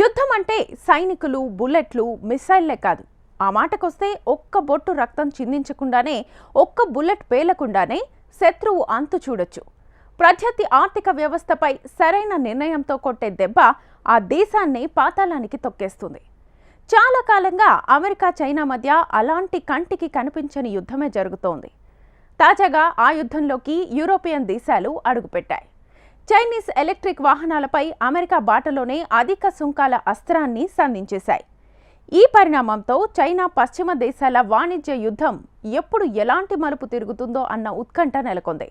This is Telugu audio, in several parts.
యుద్ధం అంటే సైనికులు బుల్లెట్లు మిసైల్లే కాదు. ఆ మాటకొస్తే ఒక్క బొట్టు రక్తం చిందించకుండానే ఒక్క బుల్లెట్ పేలకుండానే శత్రువు అంతు చూడొచ్చు. ప్రత్యర్థి ఆర్థిక వ్యవస్థపై సరైన నిర్ణయంతో కొట్టే దెబ్బ ఆ దేశాన్ని పాతాళానికి తొక్కేస్తుంది. చాలా కాలంగా అమెరికా చైనా మధ్య అలాంటి కంటికి కనిపించని యుద్ధమే జరుగుతోంది. తాజాగా ఆ యుద్ధంలోకి యూరోపియన్ దేశాలు అడుగుపెట్టాయి. చైనీస్ ఎలక్ట్రిక్ వాహనాలపై అమెరికా బాటలోనే అధిక సుంకాల అస్త్రాన్ని సంధించేశాయి. ఈ పరిణామంతో చైనా పశ్చిమ దేశాల వాణిజ్య యుద్ధం ఎప్పుడు ఎలాంటి మలుపు తిరుగుతుందో అన్న ఉత్కంఠ నెలకొంది.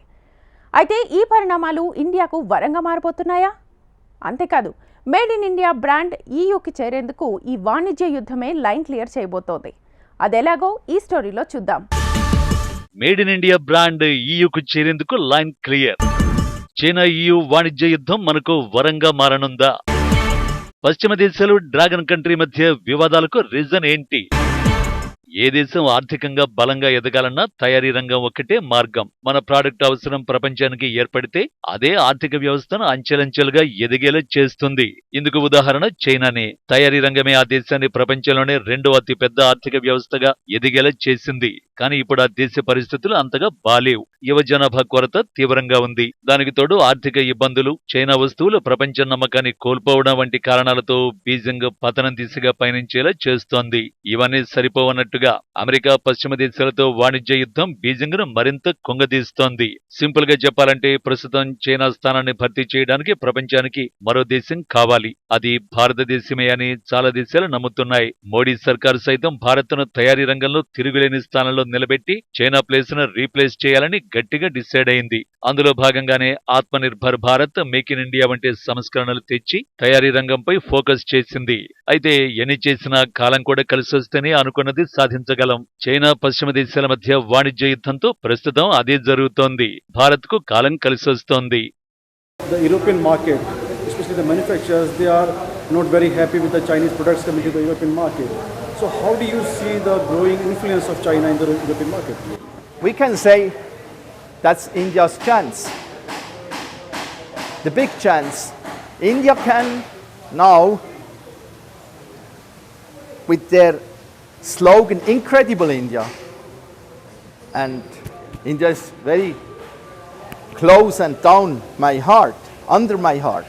అయితే ఈ పరిణామాలు ఇండియాకు వరంగా మారిపోతున్నాయా? అంతేకాదు మేడ్ ఇన్ ఇండియా బ్రాండ్ ఈయూకి చేరేందుకు ఈ వాణిజ్య యుద్ధమే లైన్ క్లియర్ చేయబోతోంది. అదెలాగో ఈ స్టోరీలో చూద్దాం. మేడ్ ఇన్ ఇండియా బ్రాండ్ ఈయూకు చేరేందుకు లైన్ క్లియర్. చైనా ఈయూ వాణిజ్య యుద్ధం మనకు వరంగా మారనుందా? పశ్చిమ దేశాలు డ్రాగన్ కంట్రీ మధ్య వివాదాలకు రీజన్ ఏంటి? ఏ దేశం ఆర్థికంగా బలంగా ఎదగాలన్నా తయారీ రంగం ఒక్కటే మార్గం. మన ప్రాడక్ట్ అవసరం ప్రపంచానికి ఏర్పడితే అదే ఆర్థిక వ్యవస్థను అంచెలంచెలుగా ఎదిగేలా చేస్తుంది. ఇందుకు ఉదాహరణ చైనానే. తయారీ రంగమే ఆ దేశాన్ని ప్రపంచంలోనే రెండో అతిపెద్ద ఆర్థిక వ్యవస్థగా ఎదిగేలా చేసింది. కానీ ఇప్పుడు ఆ దేశ పరిస్థితులు అంతగా బాలేవు. యువ జనాభా కొరత తీవ్రంగా ఉంది. దానికి తోడు ఆర్థిక ఇబ్బందులు చైనా వస్తువులు ప్రపంచ నమ్మకాన్ని కోల్పోవడం వంటి కారణాలతో బీజింగ్ పతనం దిశగా పయనించేలా చేస్తోంది. ఇవన్నీ సరిపోవన్నట్టుగా అమెరికా పశ్చిమ దేశాలతో వాణిజ్య యుద్ధం బీజింగ్ను మరింత కుంగదీస్తోంది. సింపుల్గా చెప్పాలంటే ప్రస్తుతం చైనా స్థానాన్ని భర్తీ చేయడానికి ప్రపంచానికి మరో దేశం కావాలి. అది భారతదేశమే అని చాలా దేశాలు నమ్ముతున్నాయి. మోడీ సర్కారు సైతం భారత్ను తయారీ రంగంలో తిరుగులేని స్థానంలో నిలబెట్టి చైనా ప్లేస్ను రీప్లేస్ చేయాలని గట్టిగా డిసైడ్ అయింది. అందులో భాగంగానే Atmanirbhar Bharat make in India వంటి సంస్కరణలు తెచ్చి తయారీ రంగంపై ఫోకస్ చేసింది. అయితే ఎన్ని చేసినా కాలం కూడా కలిసి వస్తేనే అనుకున్నది సాధించగలం. చైనా పశ్చిమ దేశాల మధ్య వాణిజ్య యుద్ధంతో ప్రస్తుతం అదే జరుగుతోంది. భారత్కు కాలం కలిసి వస్తోంది. Not very happy with the chinese products coming to the european market. So how do you see the growing influence of china in the european market? We can say that's India's chance. The big chance. India can now, with their slogan Incredible India, and India is very close and down my heart, under my heart.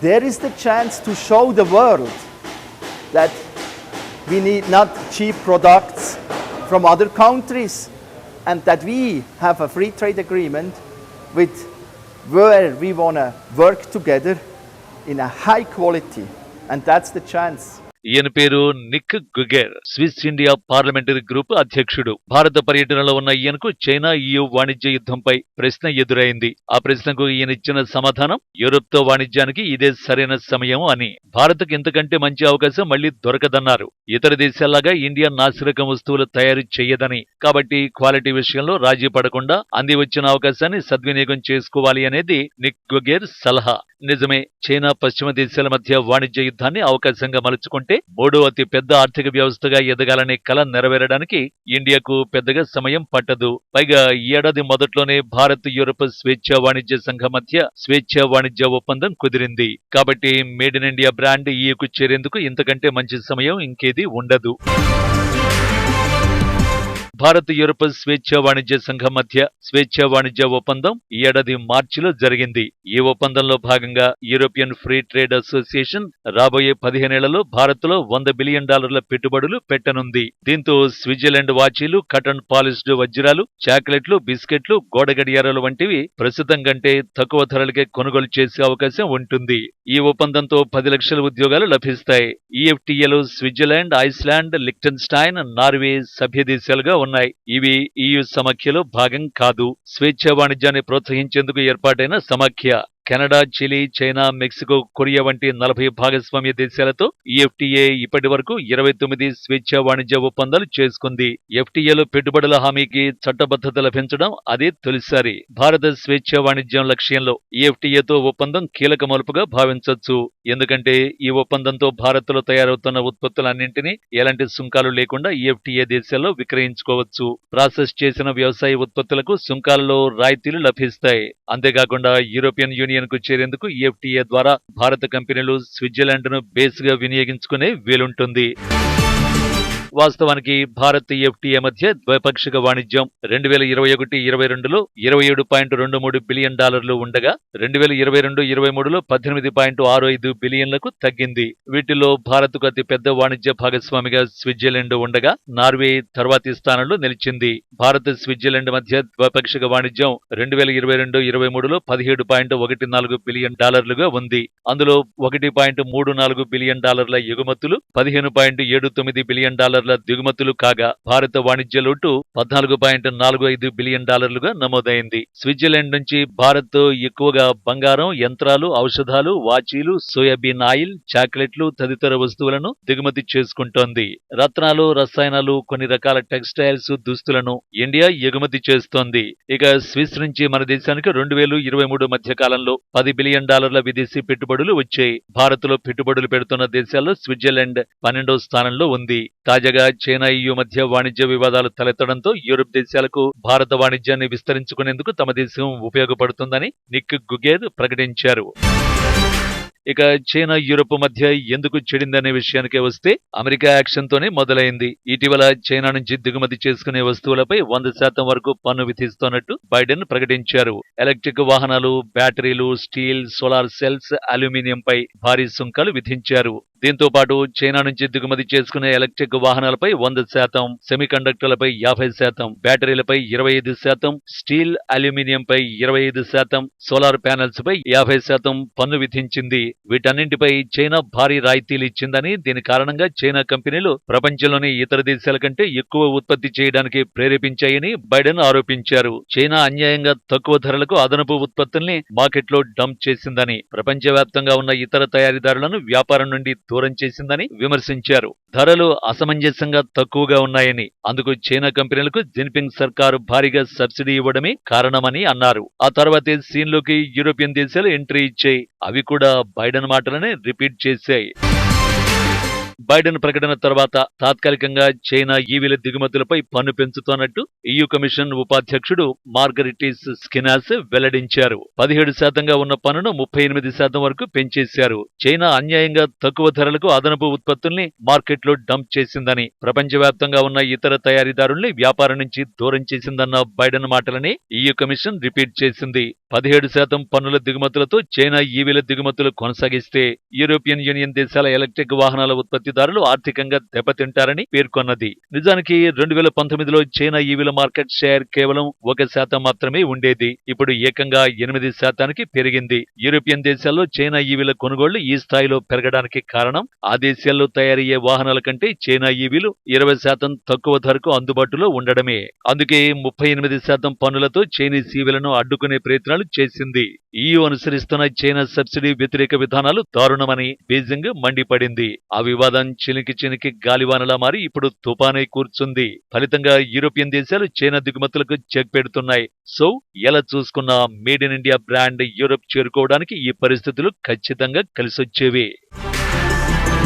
There is the chance to show the world that we need not cheap products from other countries and that we have a free trade agreement with where we want to work together in a high quality and that's the chance ఈయన పేరు Nick Gugger Swiss India parliamentary group అధ్యక్షుడు. భారత పర్యటనలో ఉన్న ఈయనకు చైనా ఈయు వాణిజ్య యుద్ధంపై ప్రశ్న ఎదురైంది. ఆ ప్రశ్నకు ఈయన ఇచ్చిన సమాధానం యూరోప్తో వాణిజ్యానికి ఇదే సరైన సమయం అని. భారత్కు ఇంతకంటే మంచి అవకాశం మళ్ళీ దొరకదన్నారు. ఇతర దేశాల్లాగా ఇండియా నాసిరకం వస్తువులు తయారు చేయదని కాబట్టి క్వాలిటీ విషయంలో రాజీ పడకుండా అంది వచ్చిన అవకాశాన్ని సద్వినియోగం చేసుకోవాలి అనేది నిక్ గుగేర్ సలహా. నిజమే చైనా పశ్చిమ దేశాల మధ్య వాణిజ్య యుద్ధాన్ని అవకాశంగా మలుచుకుంటే మూడో అతి పెద్ద ఆర్థిక వ్యవస్థగా ఎదగాలనే కల నెరవేరడానికి ఇండియాకు పెద్దగా సమయం పట్టదు. పైగా ఈ ఏడాది మొదట్లోనే భారత్ యూరప్ స్వేచ్ఛ వాణిజ్య సంఘం మధ్య స్వేచ్ఛ వాణిజ్య ఒప్పందం కుదిరింది. కాబట్టి మేడ్ ఇన్ ఇండియా బ్రాండ్ ఈకు చేరేందుకు ఇంతకంటే మంచి సమయం ఇంకేది ఉండదు. భారత్ యూరప్ స్వేచ్ఛ వాణిజ్య సంఘం మధ్య స్వేచ్ఛ వాణిజ్య ఒప్పందం ఈ ఏడాది మార్చిలో జరిగింది. ఈ ఒప్పందంలో భాగంగా యూరోపియన్ ఫ్రీ ట్రేడ్ అసోసియేషన్ రాబోయే పదిహేనేళ్ళలో భారత్లో వంద బిలియన్ డాలర్ల పెట్టుబడులు పెట్టనుంది. దీంతో స్విట్జర్లాండ్ వాచీలు కటన్ పాలిష్డ్ వజ్రాలు చాక్లెట్లు బిస్కెట్లు గోడ గడియారాలు వంటివి ప్రస్తుతం కంటే తక్కువ ధరలకే కొనుగోలు చేసే అవకాశం ఉంటుంది. ఈ ఒప్పందంతో పది లక్షల ఉద్యోగాలు లభిస్తాయి. ఈఎఫ్టీఏలో స్విట్జర్లాండ్ ఐస్లాండ్ లిక్టెన్స్టైన్ నార్వే సభ్య దేశాలుగా ఉన్నాయి. ఇవి ఈయు సమాఖ్యలో భాగం కాదు. స్వేచ్ఛ వాణిజ్యాన్ని ప్రోత్సహించేందుకు ఏర్పాటైన సమాఖ్య. Canada Chile China Mexico Korea వంటి నలభై భాగస్వామ్య దేశాలతో ఈఎఫ్టీఏ ఇప్పటి వరకు ఇరవై తొమ్మిది స్వేచ్ఛ వాణిజ్య ఒప్పందాలు చేసుకుంది. ఎఫ్టీఏలో పెట్టుబడుల హామీకి చట్టబద్ధత లభించడం అదే తొలిసారి. భారత స్వేచ్ఛ వాణిజ్యం లక్ష్యంలో ఈఎఫ్టీఏతో ఒప్పందం కీలక మలుపుగా భావించవచ్చు ఎందుకంటే ఈ ఒప్పందంతో భారత్లో తయారవుతున్న ఉత్పత్తులన్నింటినీ ఎలాంటి సుంకాలు లేకుండా ఈఎఫ్టీఏ దేశాల్లో విక్రయించుకోవచ్చు. ప్రాసెస్ చేసిన వ్యవసాయ ఉత్పత్తులకు సుంకాలలో రాయితీలు లభిస్తాయి. అంతేకాకుండా యూరోపియన్ యూనియన్ యూనియన్కు చేరేందుకు ఈఎఫ్టీఏ ద్వారా భారత కంపెనీలు స్విట్జర్లాండ్ను బేస్గా వినియోగించుకునే వీలుంటుంది. వాస్తవానికి భారత్ ఎఫ్టీఏ మధ్య ద్వైపాక్షిక వాణిజ్యం రెండు వేల ఇరవై ఒకటి ఇరవై రెండులో ఇరవై ఏడు పాయింట్ రెండు మూడు బిలియన్ డాలర్లు ఉండగా రెండు వేల ఇరవై రెండు ఇరవై మూడులో పద్దెనిమిది పాయింట్ ఆరు ఐదు బిలియన్లకు తగ్గింది. వీటిలో భారత్కు అతి పెద్ద వాణిజ్య భాగస్వామిగా స్విట్జర్లాండ్ ఉండగా నార్వే తర్వాతి స్థానంలో నిలిచింది. భారత్ స్విట్జర్లాండ్ మధ్య ద్వైపాక్షిక వాణిజ్యం రెండు వేల ఇరవై రెండు ఇరవై మూడులో పదిహేడు పాయింట్ ఒకటి నాలుగు బిలియన్ డాలర్లుగా ఉంది. అందులో ఒకటి పాయింట్ మూడు నాలుగు బిలియన్ డాలర్ల ఎగుమతులు పదిహేను పాయింట్ ఏడు తొమ్మిది బిలియన్ డాలర్ల దిగుమతులు కాగా భారత వాణిజ్య లోటు పద్నాలుగు పాయింట్ నాలుగు ఐదు బిలియన్ డాలర్లుగా నమోదైంది. స్విట్జర్లాండ్ నుంచి భారత్ ఎక్కువగా బంగారం యంత్రాలు ఔషధాలు వాచీలు సోయాబీన్ ఆయిల్ చాక్లెట్లు తదితర వస్తువులను దిగుమతి చేసుకుంటోంది. రత్నాలు రసాయనాలు కొన్ని రకాల టెక్స్టైల్స్ దుస్తులను ఇండియా ఎగుమతి చేస్తోంది. ఇక స్విస్ నుంచి మన దేశానికి రెండు వేలు ఇరవై మూడు మధ్య కాలంలో పది బిలియన్ డాలర్ల విదేశీ పెట్టుబడులు వచ్చాయి. భారత్లో పెట్టుబడులు పెడుతున్న దేశాల్లో స్విట్జర్లాండ్ పన్నెండో స్థానంలో ఉంది. తాజాగా చైనా ఇయు మధ్య వాణిజ్య వివాదాలు తలెత్తడంతో యూరప్ దేశాలకు భారత వాణిజ్యాన్ని విస్తరించుకునేందుకు తమ దేశం ఉపయోగపడుతుందని నిక్ గుగేర్ ప్రకటించారు. ఇక చైనా యూరప్ మధ్య ఎందుకు చెడిందనే విషయానికే వస్తే అమెరికా యాక్షన్ తోనే మొదలైంది. ఇటీవల చైనా నుంచి దిగుమతి చేసుకునే వస్తువులపై వంద శాతం వరకు పన్ను విధిస్తున్నట్టు బైడెన్ ప్రకటించారు. ఎలక్ట్రిక్ వాహనాలు batteries steel solar cells aluminium పై భారీ సుంకాలు విధించారు. దీంతో పాటు చైనా నుంచి దిగుమతి చేసుకునే ఎలక్ట్రిక్ వాహనాలపై వంద శాతం సెమీ కండక్టర్లపై యాభై శాతం బ్యాటరీలపై ఇరవై ఐదు శాతం స్టీల్ అల్యూమినియం పై ఇరవై ఐదు శాతం సోలార్ ప్యానెల్స్ పై యాభై శాతం పన్ను విధించింది. వీటన్నింటిపై చైనా భారీ రాయితీలు ఇచ్చిందని దీని కారణంగా చైనా కంపెనీలు ప్రపంచంలోని ఇతర దేశాల కంటే ఎక్కువ ఉత్పత్తి చేయడానికి ప్రేరేపించాయని బైడెన్ ఆరోపించారు. చైనా అన్యాయంగా తక్కువ ధరలకు అదనపు ఉత్పత్తుల్ని మార్కెట్లో డంప్ చేసిందని ప్రపంచవ్యాప్తంగా ఉన్న ఇతర తయారీదారులను వ్యాపారం నుండి దూరం చేసిందని విమర్శించారు. ధరలు అసమంజసంగా తక్కువగా ఉన్నాయని అందుకు చైనా కంపెనీలకు జిన్పింగ్ సర్కారు భారీగా సబ్సిడీ ఇవ్వడమే కారణమని అన్నారు. ఆ తర్వాతే సీన్లోకి యూరోపియన్ దేశాలు ఎంట్రీ ఇచ్చాయి. అవి కూడా బైడెన్ మాటలనే రిపీట్ చేశాయి. బైడెన్ ప్రకటన తర్వాత తాత్కాలికంగా చైనా ఈవీల దిగుమతులపై పన్ను పెంచుతోన్నట్టు EU కమిషన్ ఉపాధ్యక్షుడు మార్గరిటిస్ స్కినాస్ వెల్లడించారు. పదిహేడు శాతంగా ఉన్న పన్నును ముప్పై ఎనిమిది శాతం వరకు పెంచేశారు. చైనా అన్యాయంగా తక్కువ ధరలకు అదనపు ఉత్పత్తుల్ని మార్కెట్లో డంప్ చేసిందని ప్రపంచవ్యాప్తంగా ఉన్న ఇతర తయారీదారుల్ని వ్యాపారం నుంచి దూరం చేసిందన్న బైడెన్ మాటలని EU కమిషన్ రిపీట్ చేసింది. పదిహేడు శాతం పన్నుల దిగుమతులతో చైనా ఈవీల దిగుమతులు కొనసాగిస్తే యూరోపియన్ యూనియన్ దేశాల ఎలక్ట్రిక్ వాహనాల ఉత్పత్తి ఉత్పత్తిదారులు ఆర్థికంగా దెబ్బతింటారని పేర్కొన్నది. నిజానికి రెండు వేల పంతొమ్మిదిలో చైనా ఈవీల మార్కెట్ షేర్ కేవలం ఒక శాతం మాత్రమే ఉండేది. ఇప్పుడు ఏకంగా ఎనిమిది శాతానికి పెరిగింది. యూరోపియన్ దేశాల్లో చైనా ఈవీల కొనుగోళ్ళు ఈ స్థాయిలో పెరగడానికి కారణం ఆ దేశాల్లో తయారయ్యే వాహనాల కంటే చైనా ఈవీలు ఇరవై శాతం తక్కువ ధరకు అందుబాటులో ఉండడమే. అందుకే ముప్పై ఎనిమిది శాతం పన్నులతో చైనీస్ ఈవీలను అడ్డుకునే ప్రయత్నాలు చేసింది. ఈయూ అనుసరిస్తున్న చైనా సబ్సిడీ వ్యతిరేక విధానాలు దారుణమని బీజింగ్ మండిపడింది. ఆ వివాద వివాదం చినికి చినికి గాలివానలా మారి ఇప్పుడు తుపానై కూర్చుంది. ఫలితంగా యూరోపియన్ దేశాలు చైనా దిగుమతులకు చెక్ పెడుతున్నాయి. సో ఎలా చూసుకున్నా made in India brand Europe చేరుకోవడానికి ఈ పరిస్థితులు ఖచ్చితంగా కలిసొచ్చేవి.